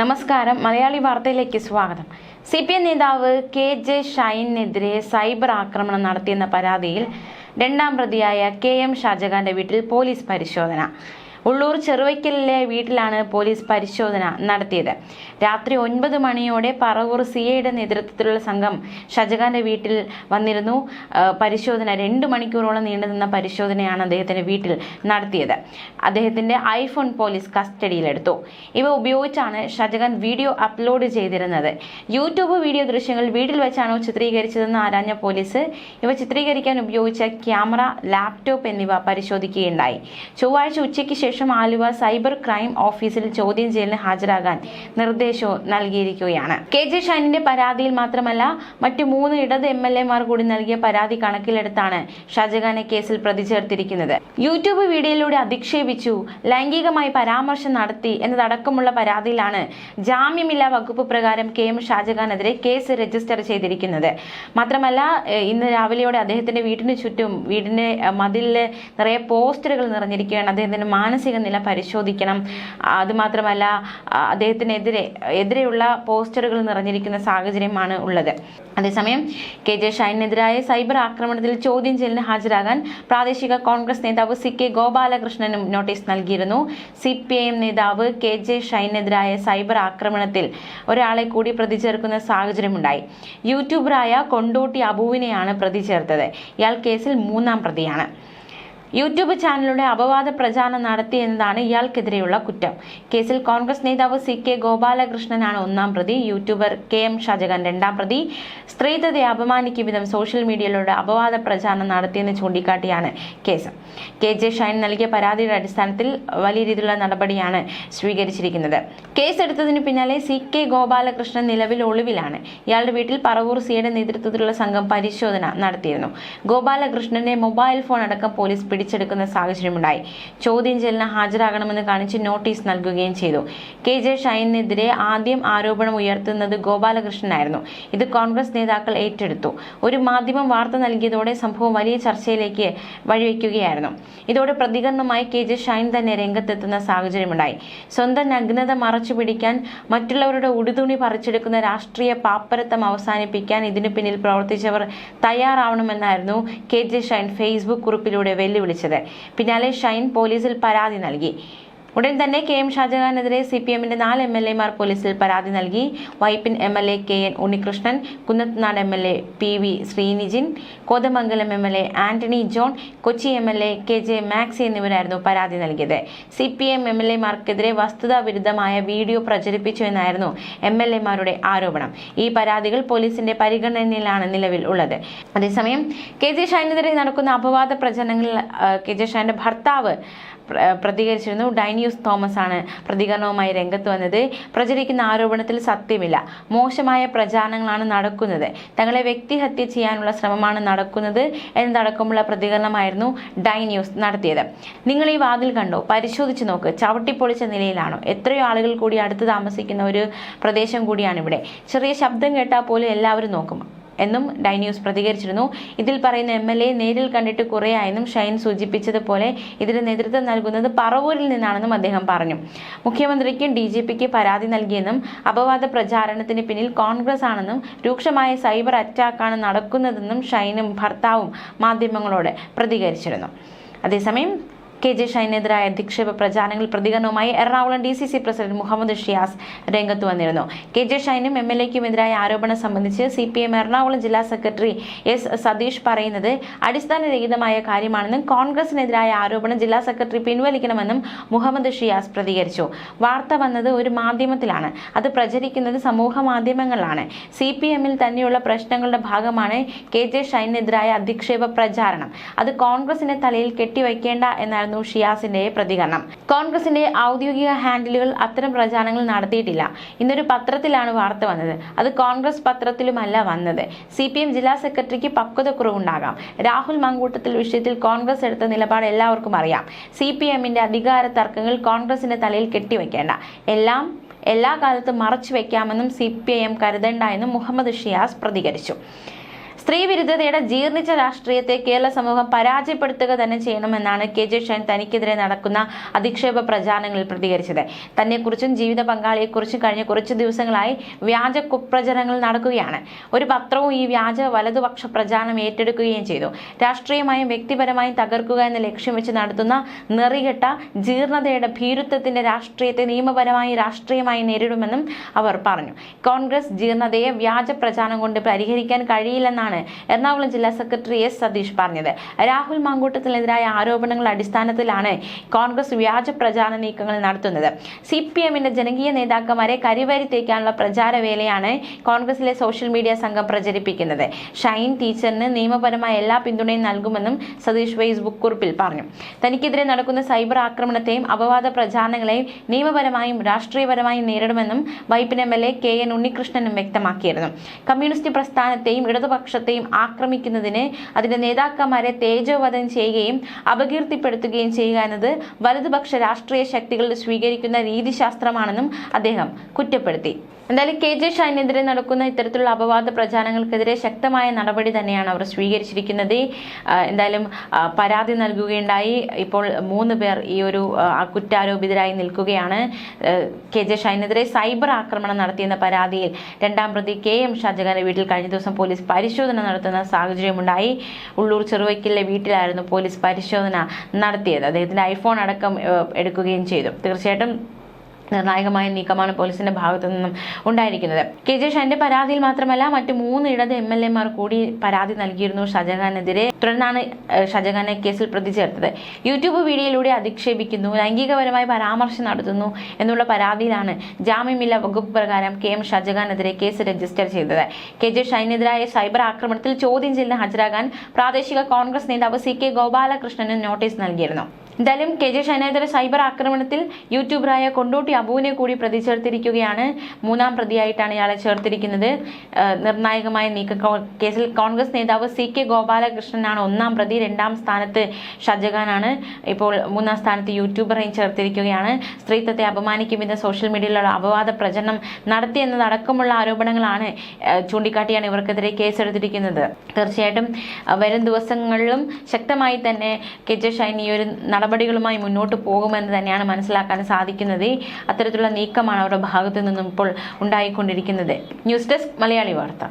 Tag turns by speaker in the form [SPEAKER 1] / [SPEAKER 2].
[SPEAKER 1] നമസ്കാരം. മലയാളി വാർത്തയിലേക്ക് സ്വാഗതം. സി പി എം നേതാവ് കെ ജെ ഷൈനെതിരെ സൈബർ ആക്രമണം നടത്തിയെന്ന പരാതിയിൽ രണ്ടാം പ്രതിയായ കെ എം ഷാജഹാന്റെ വീട്ടിൽ പോലീസ് പരിശോധന. ഉള്ളൂർ ചെറുവയ്ക്കലിലെ വീട്ടിലാണ് പോലീസ് പരിശോധന നടത്തിയത്. രാത്രി ഒൻപത് മണിയോടെ പറവൂർ സി ഐയുടെ നേതൃത്വത്തിലുള്ള സംഘം ഷാജഹാന്റെ വീട്ടിൽ വന്നിരുന്നു. പരിശോധന രണ്ട് മണിക്കൂറോളം നീണ്ടുനിന്ന പരിശോധനയാണ് അദ്ദേഹത്തിന്റെ വീട്ടിൽ നടത്തിയത്. അദ്ദേഹത്തിന്റെ ഐഫോൺ പോലീസ് കസ്റ്റഡിയിലെടുത്തു. ഇവ ഉപയോഗിച്ചാണ് ഷാജഹാൻ വീഡിയോ അപ്ലോഡ് ചെയ്തിരുന്നത്. യൂട്യൂബ് വീഡിയോ ദൃശ്യങ്ങൾ വീട്ടിൽ വെച്ചാണോ ചിത്രീകരിച്ചതെന്ന് ആരാഞ്ഞ പോലീസ് ഇവ ചിത്രീകരിക്കാൻ ഉപയോഗിച്ച ക്യാമറ ലാപ്ടോപ്പ് എന്നിവ പരിശോധിക്കുകയുണ്ടായി. ചൊവ്വാഴ്ച ഉച്ചയ്ക്ക് ശേഷം ആലുവ സൈബർ ക്രൈം ഓഫീസിൽ ചോദ്യം ചെയ്യലിന് ഹാജരാകാൻ നിർദ്ദേശവും നൽകിയിരിക്കുകയാണ്. കെ ജെ ഷൈനിന്റെ പരാതിയിൽ മാത്രമല്ല മറ്റു മൂന്ന് ഇടത് എം എൽ എമാർ കൂടി നൽകിയ പരാതി കണക്കിലെടുത്താണ് ഷാജഹാനെ കേസിൽ പ്രതി ചേർത്തിരിക്കുന്നത് യൂട്യൂബ് വീഡിയോയിലൂടെ അധിക്ഷേപിച്ചു ലൈംഗികമായി പരാമർശം നടത്തി എന്നതടക്കമുള്ള പരാതിയിലാണ് ജാമ്യമില്ലാ വകുപ്പ് പ്രകാരം കെ എം ഷാജഹാനെതിരെ കേസ് രജിസ്റ്റർ ചെയ്തിരിക്കുന്നത്. മാത്രമല്ല ഇന്ന് രാവിലെയോടെ അദ്ദേഹത്തിന്റെ വീടിന് ചുറ്റും വീടിന്റെ മതിലിൽ നിറയെ പോസ്റ്ററുകൾ നിറഞ്ഞിരിക്കുകയാണ്. അദ്ദേഹത്തിന്റെ മാനസിക നില പരിശോധിക്കണം. അതുമാത്രമല്ല അദ്ദേഹത്തിനെതിരെ എതിരെയുള്ള പോസ്റ്ററുകൾ നിറഞ്ഞിരിക്കുന്ന സാഹചര്യമാണ് ഉള്ളത്. അതേസമയം കെ ജെ ഷൈനെതിരായ സൈബർ ആക്രമണത്തിൽ ചോദ്യം ചെയ്യലിന് ഹാജരാകാൻ പ്രാദേശിക കോൺഗ്രസ് നേതാവ് സി കെ ഗോപാലകൃഷ്ണനും നോട്ടീസ് നൽകിയിരുന്നു. സി പി ഐ എം നേതാവ് കെ ജെ ഷൈനെതിരായ സൈബർ ആക്രമണത്തിൽ ഒരാളെ കൂടി പ്രതി ചേർക്കുന്ന സാഹചര്യമുണ്ടായി. യൂട്യൂബറായ കൊണ്ടോട്ടി അബുവിനെയാണ് പ്രതി ചേർത്തത് ഇയാൾ കേസിൽ മൂന്നാം പ്രതിയാണ്. യൂട്യൂബ് ചാനലിലൂടെ അപവാദ പ്രചാരണം നടത്തി എന്നതാണ് ഇയാൾക്കെതിരെയുള്ള കുറ്റം. കേസിൽ കോൺഗ്രസ് നേതാവ് സി കെ ഗോപാലകൃഷ്ണനാണ് ഒന്നാം പ്രതി യൂട്യൂബർ കെ എം ഷാജഹാൻ രണ്ടാം പ്രതി. സ്ത്രീത്വത്തെ അപമാനിക്കും വിധം സോഷ്യൽ മീഡിയയിലൂടെ അപവാദ പ്രചാരണം നടത്തിയെന്ന് ചൂണ്ടിക്കാട്ടിയാണ് കേസ്. കെ ജെ ഷൈൻ നൽകിയ പരാതിയുടെ അടിസ്ഥാനത്തിൽ വലിയ രീതിയിലുള്ള നടപടിയാണ് സ്വീകരിച്ചിരിക്കുന്നത്. കേസെടുത്തതിന് പിന്നാലെ സി കെ ഗോപാലകൃഷ്ണൻ നിലവിൽ ഒളിവിലാണ്. ഇയാളുടെ വീട്ടിൽ പറവൂർ സിയുടെ നേതൃത്വത്തിലുള്ള സംഘം പരിശോധന നടത്തിയിരുന്നു. ഗോപാലകൃഷ്ണന്റെ മൊബൈൽ ഫോൺ അടക്കം പോലീസ് പിടിച്ചെടുക്കുന്ന സാഹചര്യമുണ്ടായി. ചോദ്യം ചെയ്യലിന് ഹാജരാകണമെന്ന് കാണിച്ച് നോട്ടീസ് നൽകുകയും ചെയ്തു. കെ ജെ ഷൈനെതിരെ ആദ്യം ആരോപണം ഉയർത്തുന്നത് ഗോപാലകൃഷ്ണനായിരുന്നു. ഇത് കോൺഗ്രസ് നേതാക്കൾ ഏറ്റെടുത്തു. ഒരു മാധ്യമം വാർത്ത നൽകിയതോടെ സംഭവം വലിയ ചർച്ചയിലേക്ക് വഴിവെക്കുകയായിരുന്നു. ഇതോടെ പ്രതികരണമായി കെ ജെ ഷൈൻ തന്നെ രംഗത്തെത്തുന്ന സാഹചര്യമുണ്ടായി. സ്വന്തം നഗ്നത മറച്ചു പിടിക്കാൻ മറ്റുള്ളവരുടെ ഉടുതുണി പറിച്ചെടുക്കുന്ന രാഷ്ട്രീയ പാപ്പരത്തം അവസാനിപ്പിക്കാൻ ഇതിനു പിന്നിൽ പ്രവർത്തിച്ചവർ തയ്യാറാവണമെന്നായിരുന്നു കെ ജെ ഷൈൻ ഫേസ്ബുക്ക് കുറിപ്പിലൂടെ വെല്ലുവിളിച്ചത് പിന്നാലെ ഷൈൻ പോലീസിൽ പരാതി നൽകി. ഉടൻ തന്നെ കെ എം ഷാജഹാനെതിരെ സി പി എമ്മിന്റെ നാല് എം എൽ എമാർ പോലീസിൽ പരാതി നൽകി. Vypin M L A K N Unnikrishnan Kunnathunad M L A P V Sreenijin Kothamangalam M L A Antony John Kochi M L A K J Maxy എന്നിവരായിരുന്നു പരാതി നൽകിയത്. C P M M L എമാർക്കെതിരെ വസ്തുതാ വിരുദ്ധമായ video പ്രചരിപ്പിച്ചു എന്നായിരുന്നു M L എമാരുടെ ആരോപണം. ഈ പരാതികൾ പോലീസിന്റെ പരിഗണനയിലാണ് നിലവിൽ ഉള്ളത്. അതേസമയം കെ ജെ ഷാനെതിരെ നടക്കുന്ന അപവാദ പ്രചരണങ്ങളിൽ കെ ജെ ഷാന്റെ ഭർത്താവ് പ്രതികരിച്ചിരുന്നു. ഡൈന്യൂസ് തോമസ് ആണ് പ്രതികരണവുമായി രംഗത്ത് വന്നത്. പ്രചരിക്കുന്ന ആരോപണത്തിൽ സത്യമില്ല. മോശമായ പ്രചാരണങ്ങളാണ് നടക്കുന്നത്. തങ്ങളെ വ്യക്തിഹത്യ ചെയ്യാനുള്ള ശ്രമമാണ് നടക്കുന്നത് എന്നതടക്കമുള്ള പ്രതികരണമായിരുന്നു ഡൈന്യൂസ് നടത്തിയത്. നിങ്ങൾ ഈ വാതിൽ കണ്ടോ? പരിശോധിച്ച് നോക്ക്. ചവിട്ടിപ്പൊളിച്ച നിലയിലാണോ. എത്രയോ ആളുകൾ കൂടി അടുത്ത് താമസിക്കുന്ന ഒരു പ്രദേശം കൂടിയാണ് ഇവിടെ ചെറിയ ശബ്ദം കേട്ടാൽ പോലും എല്ലാവരും നോക്കും. എന്നും ഡൈന്യൂസ് പ്രതികരിച്ചിരുന്നു. ഇതിൽ പറയുന്ന എം എൽ എ നേരിൽ കണ്ടിട്ട് കുറേയായെന്നും ഷൈൻ സൂചിപ്പിച്ചതുപോലെ ഇതിന് നേതൃത്വം നൽകുന്നത് പറവൂരിൽ നിന്നാണെന്നും അദ്ദേഹം പറഞ്ഞു. മുഖ്യമന്ത്രിക്കും ഡി ജി പിക്ക് പരാതി നൽകിയെന്നും അപവാദ പ്രചാരണത്തിന് പിന്നിൽ കോൺഗ്രസ് ആണെന്നും രൂക്ഷമായ സൈബർ അറ്റാക്കാണ് നടക്കുന്നതെന്നും ഷൈനും ഭർത്താവും മാധ്യമങ്ങളോട് പ്രതികരിച്ചിരുന്നു. അതേസമയം കെ ജെ ഷൈനെതിരായ അധിക്ഷേപ പ്രചാരണങ്ങൾ പ്രതികരണവുമായി Ernakulam D C C president Muhammad Shiyas രംഗത്ത് വന്നിരുന്നു. കെ ജെ ഷൈനും എം എൽ എക്കുമെതിരായ ആരോപണം സംബന്ധിച്ച് സി പി എം എറണാകുളം ജില്ലാ സെക്രട്ടറി എസ് സതീഷ് പറയുന്നത് അടിസ്ഥാനരഹിതമായ കാര്യമാണെന്നും കോൺഗ്രസിനെതിരായ ആരോപണം ജില്ലാ സെക്രട്ടറി പിൻവലിക്കണമെന്നും മുഹമ്മദ് ഷിയാസ് പ്രതികരിച്ചു. വാർത്ത വന്നത് ഒരു മാധ്യമത്തിലാണ്. അത് പ്രചരിക്കുന്നത് സമൂഹ മാധ്യമങ്ങളിലാണ് സി പി എമ്മിൽ തന്നെയുള്ള പ്രശ്നങ്ങളുടെ ഭാഗമാണ് കെ ജെ ഷൈനെതിരായ അധിക്ഷേപ പ്രചാരണം. അത് കോൺഗ്രസിന്റെ തലയിൽ കെട്ടിവയ്ക്കേണ്ട എന്നായിരുന്നു ഷിയാസിന്റെ പ്രതികരണം. കോൺഗ്രസിന്റെ ഔദ്യോഗിക ഹാൻഡിലുകൾ അത്തരം പ്രചാരണങ്ങൾ നടത്തിയിട്ടില്ല. ഇന്നൊരു പത്രത്തിലാണ് വാർത്ത വന്നത്. അത് കോൺഗ്രസ് പത്രത്തിലുമല്ല വന്നത്. സി പി എം ജില്ലാ സെക്രട്ടറിക്ക് പക്വതക്കുറവുണ്ടാകാം രാഹുൽ മങ്കൂട്ടത്തിൽ വിഷയത്തിൽ കോൺഗ്രസ് എടുത്ത നിലപാട് എല്ലാവർക്കും അറിയാം. സി പി എമ്മിന്റെ അധികാര തർക്കങ്ങൾ കോൺഗ്രസിന്റെ തലയിൽ കെട്ടിവെക്കേണ്ട. എല്ലാം എല്ലാ കാലത്തും മറച്ചു വെക്കാമെന്നും സി പി ഐ എം കരുതണ്ട എന്നും മുഹമ്മദ് ഷിയാസ് പ്രതികരിച്ചു. സ്ത്രീ വിരുദ്ധതയുടെ ജീർണിച്ച രാഷ്ട്രീയത്തെ കേരള സമൂഹം പരാജയപ്പെടുത്തുക തന്നെ ചെയ്യണമെന്നാണ് കെ ജെ ഷൈൻ തനിക്കെതിരെ നടക്കുന്ന അധിക്ഷേപ പ്രചാരണങ്ങളിൽ പ്രതികരിച്ചത്. തന്നെക്കുറിച്ചും ജീവിത പങ്കാളിയെക്കുറിച്ചും കഴിഞ്ഞ കുറച്ച് ദിവസങ്ങളായി വ്യാജ കുപ്രചരണങ്ങൾ നടക്കുകയാണ്. ഒരു പത്രവും ഈ വ്യാജ വലതുപക്ഷ പ്രചാരണം ഏറ്റെടുക്കുകയും ചെയ്തു. രാഷ്ട്രീയമായും വ്യക്തിപരമായും തകർക്കുക എന്ന ലക്ഷ്യം വെച്ച് നടത്തുന്ന നെറികെട്ട ജീർണതയുടെ ഭീരുത്വത്തിന്റെ രാഷ്ട്രീയത്തെ നിയമപരമായി രാഷ്ട്രീയമായി നേരിടുമെന്നും അവർ പറഞ്ഞു. കോൺഗ്രസ് ജീർണതയെ വ്യാജ പ്രചാരണം കൊണ്ട് പരിഹരിക്കാൻ കഴിയില്ലെന്നാണ് എറണാകുളം ജില്ലാ സെക്രട്ടറി എസ് സതീഷ് പറഞ്ഞത്. രാഹുൽ മാങ്കൂട്ടത്തിനെതിരായ ആരോപണങ്ങളുടെ അടിസ്ഥാനത്തിലാണ് കോൺഗ്രസ് വ്യാജ പ്രചാരണ നീക്കങ്ങൾ നടത്തുന്നത്. സി പി എമ്മിന്റെ ജനകീയ നേതാക്കന്മാരെ കരിവാരി തേക്കാനുള്ള പ്രചാരവേലയാണ് കോൺഗ്രസിലെ സോഷ്യൽ മീഡിയ സംഘം പ്രചരിപ്പിക്കുന്നത്. ഷൈൻ ടീച്ചറിന് നിയമപരമായ എല്ലാ പിന്തുണയും നൽകുമെന്നും സതീഷ് ഫേസ്ബുക്ക് കുറിപ്പിൽ പറഞ്ഞു. തനിക്കെതിരെ നടക്കുന്ന സൈബർ ആക്രമണത്തെയും അപവാദ പ്രചാരണങ്ങളെയും നിയമപരമായും രാഷ്ട്രീയപരമായും നേരിടുമെന്നും Vypin M L A K N ഉണ്ണികൃഷ്ണനും വ്യക്തമാക്കിയിരുന്നു. കമ്മ്യൂണിസ്റ്റ് പ്രസ്ഥാനത്തെയും ഇടതുപക്ഷത്തെയും ആക്രമിക്കുന്നതിന് അതിന്റെ നേതാക്കന്മാരെ തേജോവധം ചെയ്യുകയും അപകീർത്തിപ്പെടുത്തുകയും ചെയ്യുക എന്നത് വലതുപക്ഷ രാഷ്ട്രീയ ശക്തികൾ സ്വീകരിക്കുന്ന രീതിശാസ്ത്രമാണെന്നും അദ്ദേഹം കുറ്റപ്പെടുത്തി. എന്തായാലും കെ ജെ ഷൈനെതിരെ നടക്കുന്ന ഇത്തരത്തിലുള്ള അപവാദ പ്രചാരണങ്ങൾക്കെതിരെ ശക്തമായ നടപടി തന്നെയാണ് അവർ സ്വീകരിച്ചിരിക്കുന്നത്. എന്തായാലും പരാതി നൽകുകയുണ്ടായി. ഇപ്പോൾ മൂന്ന് പേർ ഈ ഒരു കുറ്റാരോപിതരായി നിൽക്കുകയാണ്. കെ ജെ ഷൈനെതിരെ സൈബർ ആക്രമണം നടത്തിയെന്ന പരാതിയിൽ രണ്ടാം പ്രതി കെ എം ഷാജഹാന്റെ വീട്ടിൽ കഴിഞ്ഞ ദിവസം പോലീസ് പരിശോധന നടത്തുന്ന സാഹചര്യമുണ്ടായി. ഉള്ളൂർ ചെറുവയ്ക്കലിലെ വീട്ടിലായിരുന്നു പോലീസ് പരിശോധന നടത്തിയത്. അദ്ദേഹത്തിന്റെ ഐഫോൺ അടക്കം എടുക്കുകയും ചെയ്തു. തീർച്ചയായിട്ടും നിർണായകമായ നീക്കമാണ് പോലീസിന്റെ ഭാഗത്തു നിന്നും ഉണ്ടായിരിക്കുന്നത്. കെ ജെ ഷാന്റെ പരാതിയിൽ മാത്രമല്ല മറ്റ് മൂന്ന് ഇടത് എം എൽ എമാർ കൂടി പരാതി നൽകിയിരുന്നു ഷാജഹാനെതിരെ. തുടർന്നാണ് ഷജഹാനെ കേസിൽ പ്രതി ചേർത്തത് യൂട്യൂബ് വീഡിയോയിലൂടെ അധിക്ഷേപിക്കുന്നു ലൈംഗികപരമായ പരാമർശം നടത്തുന്നു എന്നുള്ള പരാതിയിലാണ് ജാമ്യമില്ല വകുപ്പ് പ്രകാരം കെ എം ഷാജഹാനെതിരെ കേസ് രജിസ്റ്റർ ചെയ്തത്. കെ ജെ ഷൈനെതിരായ സൈബർ ആക്രമണത്തിൽ ചോദ്യം ചെയ്യലിന് ഹാജരാകാൻ പ്രാദേശിക കോൺഗ്രസ് നേതാവ് സി കെ ഗോപാലകൃഷ്ണന് നോട്ടീസ് നൽകിയിരുന്നു. എന്തായാലും കെ ജെ ഷൈനെതിരെ സൈബർ ആക്രമണത്തിൽ യൂട്യൂബറായ കൊണ്ടോട്ടി അബുവിനെ കൂടി പ്രതി ചേർത്തിരിക്കുകയാണ് മൂന്നാം പ്രതിയായിട്ടാണ് ഇയാളെ ചേർത്തിരിക്കുന്നത്. നിർണായകമായ നീക്ക കേസിൽ കോൺഗ്രസ് നേതാവ് സി കെ ഗോപാലകൃഷ്ണനാണ് ഒന്നാം പ്രതി രണ്ടാം സ്ഥാനത്ത് ഷജഗാനാണ്. ഇപ്പോൾ മൂന്നാം സ്ഥാനത്ത് യൂട്യൂബറെയും ചേർത്തിരിക്കുകയാണ്. സ്ത്രീത്വത്തെ അപമാനിക്കും വിധം സോഷ്യൽ മീഡിയയിലുള്ള അപവാദ പ്രചരണം നടത്തിയെന്നതടക്കമുള്ള ആരോപണങ്ങളാണ് ചൂണ്ടിക്കാട്ടിയാണ് ഇവർക്കെതിരെ കേസെടുത്തിരിക്കുന്നത്. തീർച്ചയായിട്ടും വരും ദിവസങ്ങളിലും ശക്തമായി തന്നെ കെ ജെ ഈ ഒരു നടപടികളുമായി മുന്നോട്ട് പോകുമെന്ന് തന്നെയാണ് മനസ്സിലാക്കാൻ സാധിക്കുന്നത്. അത്തരത്തിലുള്ള നീക്കമാണ് അവരുടെ ഭാഗത്തു നിന്നും ഇപ്പോൾ ഉണ്ടായിക്കൊണ്ടിരിക്കുന്നത്. ന്യൂസ് ഡെസ്ക് മലയാളി വാർത്ത.